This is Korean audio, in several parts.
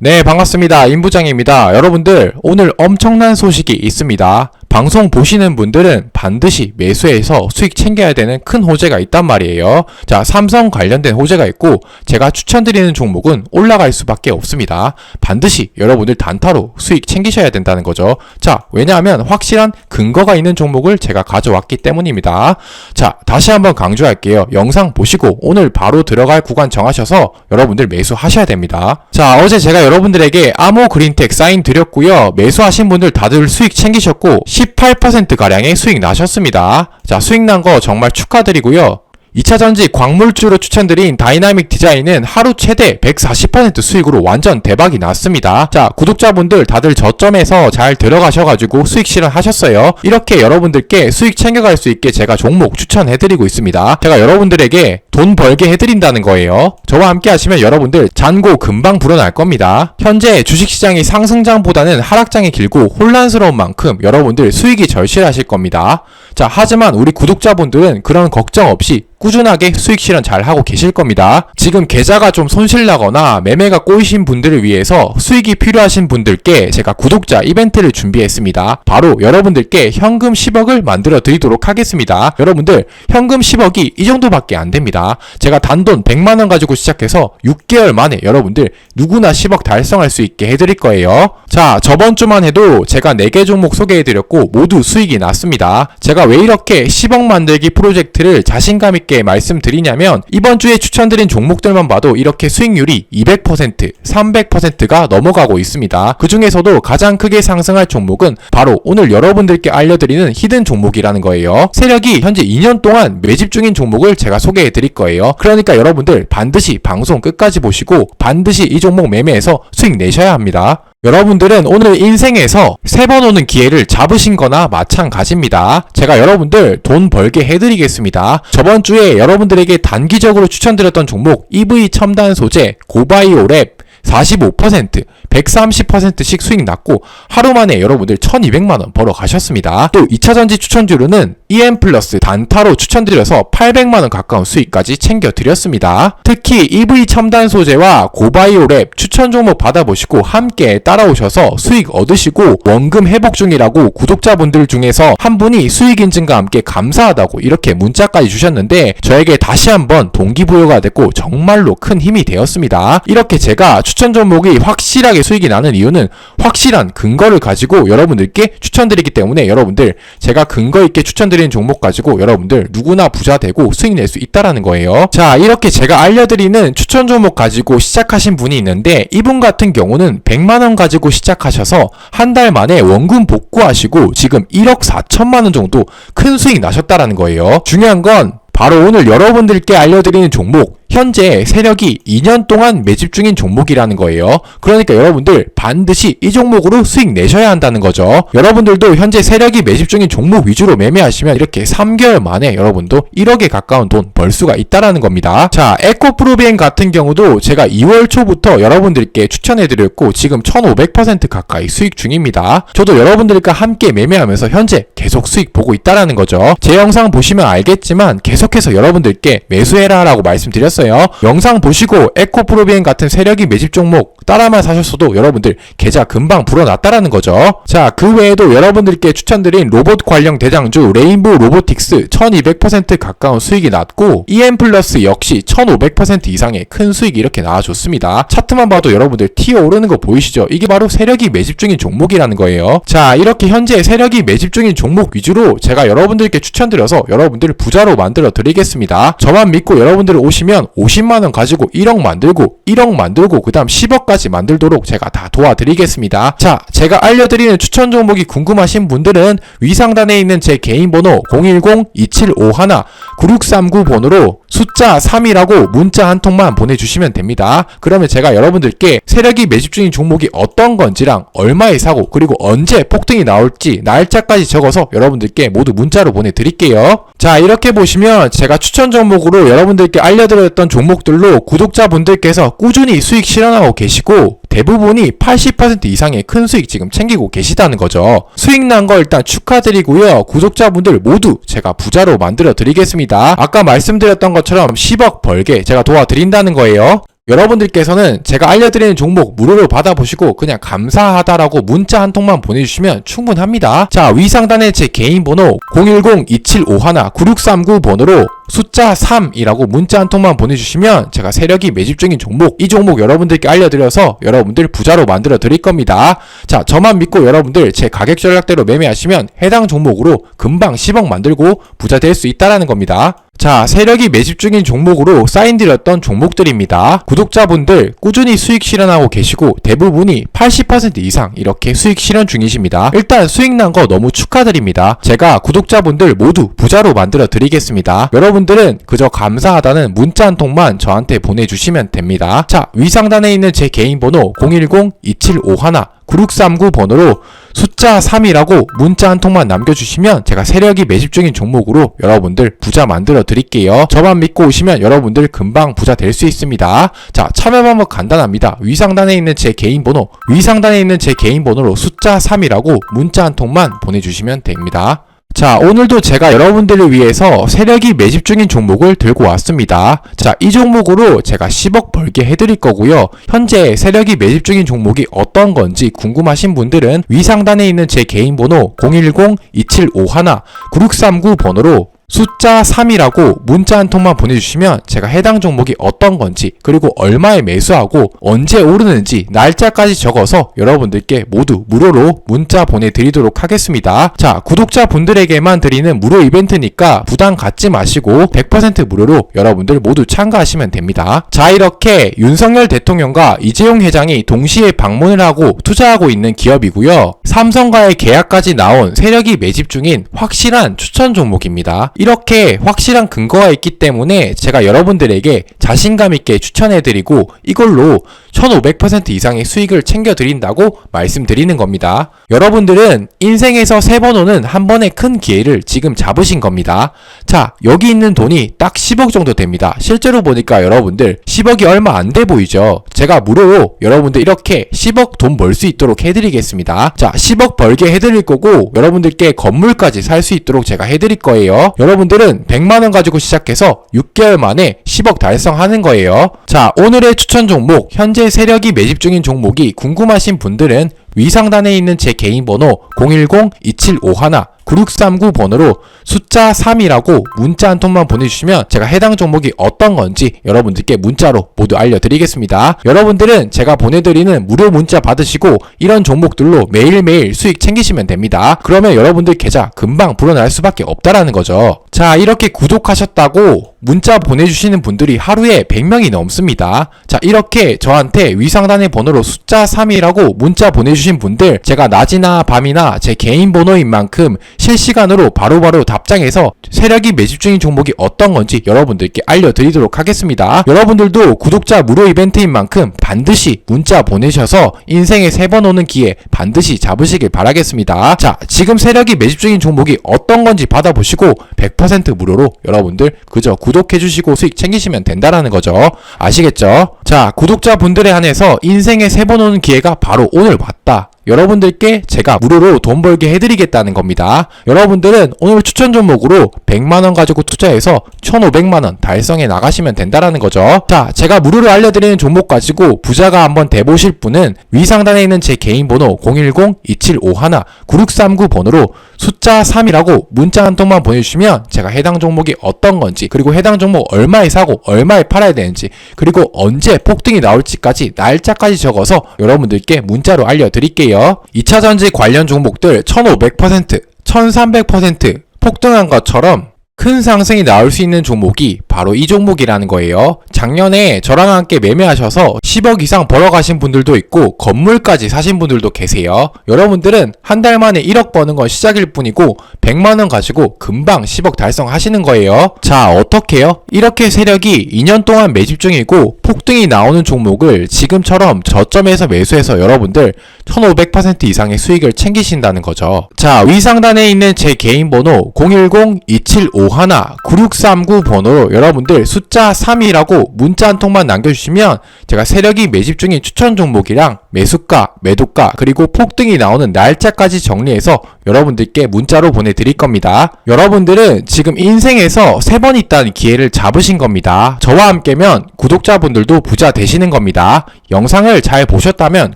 네, 반갑습니다. 임부장입니다. 여러분들, 오늘 엄청난 소식이 있습니다. 방송 보시는 분들은 반드시 매수해서 수익 챙겨야 되는 큰 호재가 있단 말이에요. 자, 삼성 관련된 호재가 있고, 제가 추천드리는 종목은 올라갈 수밖에 없습니다. 반드시 여러분들 단타로 수익 챙기셔야 된다는 거죠. 자, 왜냐하면 확실한 근거가 있는 종목을 제가 가져왔기 때문입니다. 자, 다시 한번 강조할게요. 영상 보시고 오늘 바로 들어갈 구간 정하셔서 여러분들 매수하셔야 됩니다. 자, 어제 제가 여러분들에게 아모 그린텍 사인 드렸고요. 매수하신 분들 다들 수익 챙기셨고 18%가량의 수익 나셨습니다. 자, 수익 난 거 정말 축하드리고요. 2차전지 광물주로 추천드린 다이나믹 디자인은 하루 최대 140% 수익으로 완전 대박이 났습니다. 자, 구독자분들 다들 저점에서 잘 들어가셔가지고 수익 실현하셨어요. 이렇게 여러분들께 수익 챙겨갈 수 있게 제가 종목 추천해드리고 있습니다. 제가 여러분들에게 돈 벌게 해드린다는 거예요. 저와 함께 하시면 여러분들 잔고 금방 불어날 겁니다. 현재 주식시장이 상승장보다는 하락장이 길고 혼란스러운 만큼 여러분들 수익이 절실하실 겁니다. 자, 하지만 우리 구독자분들은 그런 걱정 없이 꾸준하게 수익 실현 잘 하고 계실 겁니다. 지금 계좌가 좀 손실나거나 매매가 꼬이신 분들을 위해서 수익이 필요하신 분들께 제가 구독자 이벤트를 준비했습니다. 바로 여러분들께 현금 10억을 만들어 드리도록 하겠습니다. 여러분들 현금 10억이 이 정도밖에 안 됩니다. 제가 단돈 100만원 가지고 시작해서 6개월 만에 여러분들 누구나 10억 달성할 수 있게 해드릴 거예요. 자, 저번 주만 해도 제가 4개 종목 소개해드렸고 모두 수익이 났습니다. 제가 왜 이렇게 10억 만들기 프로젝트를 자신감 있게 말씀드리냐면 이번 주에 추천드린 종목들만 봐도 이렇게 수익률이 200%, 300%가 넘어가고 있습니다. 그 중에서도 가장 크게 상승할 종목은 바로 오늘 여러분들께 알려드리는 히든 종목이라는 거예요. 세력이 현재 2년 동안 매집 중인 종목을 제가 소개해 드릴 거예요. 그러니까 여러분들 반드시 방송 끝까지 보시고 반드시 이 종목 매매해서 수익 내셔야 합니다. 여러분들은 오늘 인생에서 세 번 오는 기회를 잡으신 거나 마찬가지입니다. 제가 여러분들 돈 벌게 해드리겠습니다. 저번 주에 여러분들에게 단기적으로 추천드렸던 종목 EV 첨단 소재 고바이오 랩 45%, 130%씩 수익 났고 하루 만에 여러분들 1200만원 벌어 가셨습니다. 또 2차전지 추천주로는 EM 플러스 단타로 추천드려서 800만원 가까운 수익까지 챙겨드렸습니다. 특히 EV 첨단 소재와 고바이오 랩 추천 종목 받아보시고 함께 따라오셔서 수익 얻으시고 원금 회복 중이라고 구독자분들 중에서 한 분이 수익 인증과 함께 감사하다고 이렇게 문자까지 주셨는데 저에게 다시 한번 동기부여가 됐고 정말로 큰 힘이 되었습니다. 이렇게 제가 추천 종목이 확실하게 수익이 나는 이유는 확실한 근거를 가지고 여러분들께 추천드리기 때문에 여러분들 제가 근거 있게 추천드리는 종목 가지고 여러분들 누구나 부자 되고 수익 낼 수 있다라는 거예요. 자, 이렇게 제가 알려드리는 추천 종목 가지고 시작하신 분이 있는데 이분 같은 경우는 100만 원 가지고 시작하셔서 한 달 만에 원금 복구하시고 지금 1억 4천만 원 정도 큰 수익 나셨다라는 거예요. 중요한 건 바로 오늘 여러분들께 알려드리는 종목 현재 세력이 2년 동안 매집 중인 종목이라는 거예요. 그러니까 여러분들 반드시 이 종목으로 수익 내셔야 한다는 거죠. 여러분들도 현재 세력이 매집 중인 종목 위주로 매매하시면 이렇게 3개월 만에 여러분도 1억에 가까운 돈 벌 수가 있다라는 겁니다. 자, 에코프로비엔 같은 경우도 제가 2월 초부터 여러분들께 추천해드렸고 지금 1500% 가까이 수익 중입니다. 저도 여러분들과 함께 매매하면서 현재 계속 수익 보고 있다라는 거죠. 제 영상 보시면 알겠지만 계속해서 여러분들께 매수해라라고 말씀드렸 어요. 영상 보시고 에코프로비엔 같은 세력이 매집 종목 따라만 사셨어도 여러분들 계좌 금방 불어났다라는 거죠. 자, 그 외에도 여러분들께 추천드린 로봇 관련 대장주 레인보우 로보틱스 1200% 가까운 수익이 났고 EM 플러스 역시 1500% 이상의 큰 수익이 이렇게 나와줬습니다. 차트만 봐도 여러분들 튀어 오르는 거 보이시죠? 이게 바로 세력이 매집 중인 종목이라는 거예요. 자, 이렇게 현재 세력이 매집 중인 종목 위주로 제가 여러분들께 추천드려서 여러분들을 부자로 만들어 드리겠습니다. 저만 믿고 여러분들 오시면 50만원 가지고 1억 만들고 1억 만들고 그 다음 10억까지 만들도록 제가 다 도와드리겠습니다. 자, 제가 알려드리는 추천 종목이 궁금하신 분들은 위 상단에 있는 제 개인 번호 010-2751-9639 번호로 숫자 3이라고 문자 한 통만 보내주시면 됩니다. 그러면 제가 여러분들께 세력이 매집 중인 종목이 어떤 건지랑 얼마에 사고 그리고 언제 폭등이 나올지 날짜까지 적어서 여러분들께 모두 문자로 보내드릴게요. 자 이렇게 보시면 제가 추천 종목으로 여러분들께 알려 드렸던 종목들로 구독자분들께서 꾸준히 수익 실현하고 계시고 대부분이 80% 이상의 큰 수익 지금 챙기고 계시다는 거죠. 수익 난 거 일단 축하드리고요. 구독자분들 모두 제가 부자로 만들어 드리겠습니다. 아까 말씀드렸던 것처럼 10억 벌게 제가 도와드린다는 거예요. 여러분들께서는 제가 알려드리는 종목 무료로 받아보시고 그냥 감사하다라고 문자 한 통만 보내주시면 충분합니다. 자, 위상단의 제 개인 번호 010-2751-9639 번호로 숫자 3이라고 문자 한 통만 보내주시면 제가 세력이 매집 중인 종목, 이 종목 여러분들께 알려드려서 여러분들 부자로 만들어 드릴 겁니다. 자, 저만 믿고 여러분들 제 가격 전략대로 매매하시면 해당 종목으로 금방 10억 만들고 부자 될 수 있다라는 겁니다. 자, 세력이 매집 중인 종목으로 사인드렸던 종목들입니다. 구독자분들 꾸준히 수익 실현하고 계시고 대부분이 80% 이상 이렇게 수익 실현 중이십니다. 일단 수익 난 거 너무 축하드립니다. 제가 구독자분들 모두 부자로 만들어 드리겠습니다. 여러분들은 그저 감사하다는 문자 한 통만 저한테 보내주시면 됩니다. 자, 위상단에 있는 제 개인 번호 010-2751 9639 번호로 숫자 3이라고 문자 한 통만 남겨주시면 제가 세력이 매집 중인 종목으로 여러분들 부자 만들어 드릴게요. 저만 믿고 오시면 여러분들 금방 부자 될 수 있습니다. 자, 참여 방법 간단합니다. 위상단에 있는 제 개인 번호, 위상단에 있는 제 개인 번호로 숫자 3이라고 문자 한 통만 보내주시면 됩니다. 자, 오늘도 제가 여러분들을 위해서 세력이 매집 중인 종목을 들고 왔습니다. 자, 이 종목으로 제가 10억 벌게 해드릴 거고요. 현재 세력이 매집 중인 종목이 어떤 건지 궁금하신 분들은 위상단에 있는 제 개인 번호 010-2751-9639 번호로 숫자 3이라고 문자 한 통만 보내주시면 제가 해당 종목이 어떤 건지 그리고 얼마에 매수하고 언제 오르는지 날짜까지 적어서 여러분들께 모두 무료로 문자 보내드리도록 하겠습니다. 자 구독자 분들에게만 드리는 무료 이벤트니까 부담 갖지 마시고 100% 무료로 여러분들 모두 참가하시면 됩니다. 자 이렇게 윤석열 대통령과 이재용 회장이 동시에 방문을 하고 투자하고 있는 기업이고요. 삼성과의 계약까지 나온 세력이 매집 중인 확실한 추천 종목입니다. 이렇게 확실한 근거가 있기 때문에 제가 여러분들에게 자신감 있게 추천해드리고 이걸로 1500% 이상의 수익을 챙겨드린다고 말씀드리는 겁니다. 여러분들은 인생에서 세 번 오는 한 번의 큰 기회를 지금 잡으신 겁니다. 자, 여기 있는 돈이 딱 10억 정도 됩니다. 실제로 보니까 여러분들 10억이 얼마 안 돼 보이죠? 제가 무료로 여러분들 이렇게 10억 돈 벌 수 있도록 해드리겠습니다. 자, 10억 벌게 해드릴 거고 여러분들께 건물까지 살 수 있도록 제가 해드릴 거예요. 여러분들은 100만원 가지고 시작해서 6개월 만에 10억 달성하는 거예요. 자, 오늘의 추천 종목, 현재 세력이 매집 중인 종목이 궁금하신 분들은 위상단에 있는 제 개인 번호 010-2751 9639 번호로 숫자 3이라고 문자 한 통만 보내주시면 제가 해당 종목이 어떤 건지 여러분들께 문자로 모두 알려드리겠습니다. 여러분들은 제가 보내드리는 무료 문자 받으시고 이런 종목들로 매일매일 수익 챙기시면 됩니다. 그러면 여러분들 계좌 금방 불어날 수밖에 없다라는 거죠. 자 이렇게 구독하셨다고 문자 보내주시는 분들이 하루에 100명이 넘습니다. 자 이렇게 저한테 위상단의 번호로 숫자 3이라고 문자 보내주신 분들 제가 낮이나 밤이나 제 개인 번호인 만큼 실시간으로 바로바로 답장해서 세력이 매집 중인 종목이 어떤 건지 여러분들께 알려드리도록 하겠습니다. 여러분들도 구독자 무료 이벤트인 만큼 반드시 문자 보내셔서 인생에 세 번 오는 기회 반드시 잡으시길 바라겠습니다. 자, 지금 세력이 매집 중인 종목이 어떤 건지 받아보시고 100% 무료로 여러분들 그저 구 독해주시고 수익 챙기시면 된다라는 거죠. 아시겠죠? 자, 구독자분들에 한해서 인생에 세 번 오는 기회가 바로 오늘 왔다. 여러분들께 제가 무료로 돈 벌게 해드리겠다는 겁니다. 여러분들은 오늘 추천 종목으로 100만원 가지고 투자해서 1500만원 달성해 나가시면 된다라는 거죠. 자, 제가 무료로 알려드리는 종목 가지고 부자가 한번 돼보실 분은 위상단에 있는 제 개인 번호 010-2751-9639 번호로 숫자 3이라고 문자 한 통만 보내주시면 제가 해당 종목이 어떤 건지 그리고 해당 종목 얼마에 사고 얼마에 팔아야 되는지 그리고 언제 폭등이 나올지까지 날짜까지 적어서 여러분들께 문자로 알려드릴게요. 2차 전지 관련 종목들 1500%, 1300% 폭등한 것처럼 큰 상승이 나올 수 있는 종목이 바로 이 종목이라는 거예요. 작년에 저랑 함께 매매하셔서 10억 이상 벌어가신 분들도 있고 건물까지 사신 분들도 계세요. 여러분들은 한 달 만에 1억 버는 건 시작일 뿐이고 100만원 가지고 금방 10억 달성하시는 거예요. 자, 어떻게요? 이렇게 세력이 2년 동안 매집 중이고 폭등이 나오는 종목을 지금처럼 저점에서 매수해서 여러분들 1500% 이상의 수익을 챙기신다는 거죠. 자, 위상단에 있는 제 개인 번호 010-2751-9639 번호로 여러분들 숫자 3이라고 문자 한 통만 남겨주시면 제가 세력이 매집 중인 추천 종목이랑 매수가, 매도가, 그리고 폭등이 나오는 날짜까지 정리해서 여러분들께 문자로 보내드릴 겁니다. 여러분들은 지금 인생에서 세 번 있다는 기회를 잡으신 겁니다. 저와 함께면 구독자분들도 부자 되시는 겁니다. 영상을 잘 보셨다면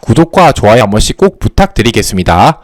구독과 좋아요 한 번씩 꼭 부탁드리겠습니다.